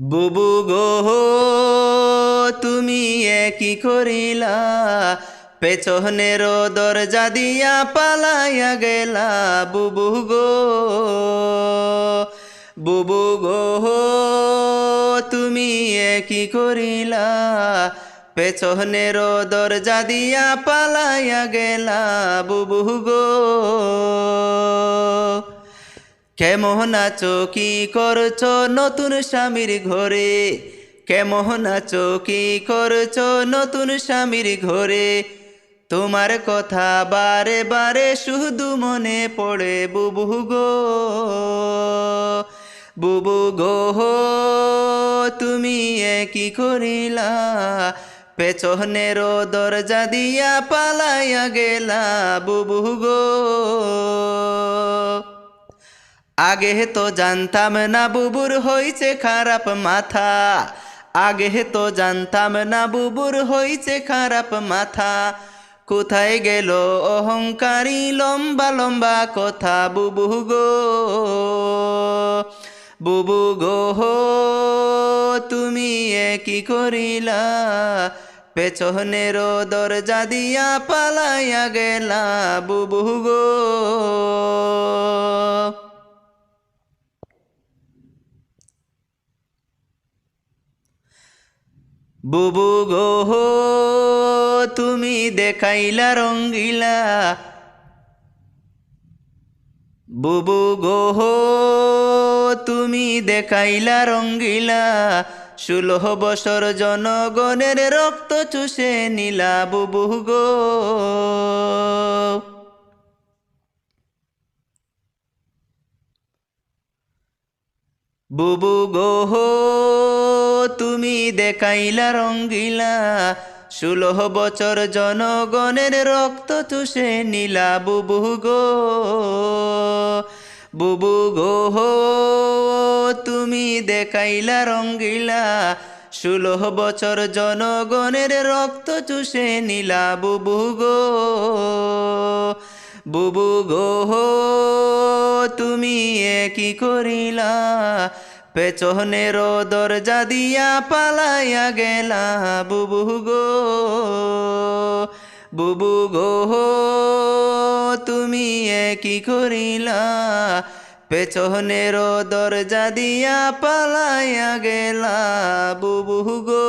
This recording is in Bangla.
বুবু গো, তুমি কি করিলা। পেছনের দরজা দিয়া পালাইয়া গেলা। বুবু গো বুবু গো, তুমি কি করিলা। পেছনের দরজা দিয়া পালাইয়া গেলা। বুবু গো কেমন আছো, কি করছ? নতুন স্বামীর ঘরে। কেমন আছো, কি করছ? নতুন স্বামীর ঘরে। তোমার কথা বারে বারে শুধু মনে পড়ে, বুবু গো। বুবু গো, তুমি এ কি করিলা। পেছনের দরজা দিয়া পালাইয়া গেলা, বুবু গো। আগে তো জানতাম না বুবুর হইছে খারাপ মাথা। আগে তো জানতাম না বুবুর হইছে খারাপ মাথা। কোথায় গেল অহংকারী লম্বা লম্বা কথা বুবু গো? বুবু গো, তুমি এ কি করিলা? পেছনের দরজা দিয়া পালাইয়া গেলা বুবু গো। বুবু গো তুমি দেখাইলা রঙ্গিলা। বুবু গো তুমি দেখাইলা রঙ্গিলা। ষোলো বছর জনগণের রক্ত চুষে নীলা বুবু গো। বুবু গো তুমি দেখাইলা রঙ্গিলা। ষোলো বছর জনগণের রক্ত চুষে নিলা বুবু গো। বুবু গো হো, তুমি দেখাইলা রঙ্গিলা। ষোলো বছর জনগণের রক্ত চুষে নিলা বুবু গো। বুবু গো হো, তুমি কি করিলা? পেছনের দরজা দিয়া পালাইয়া গেলা, বুবু গো বুবু গো, তুমি এ কি করিলা? পেছনের দরজা দিয়া পালাইয়া গেলা, বুবু গো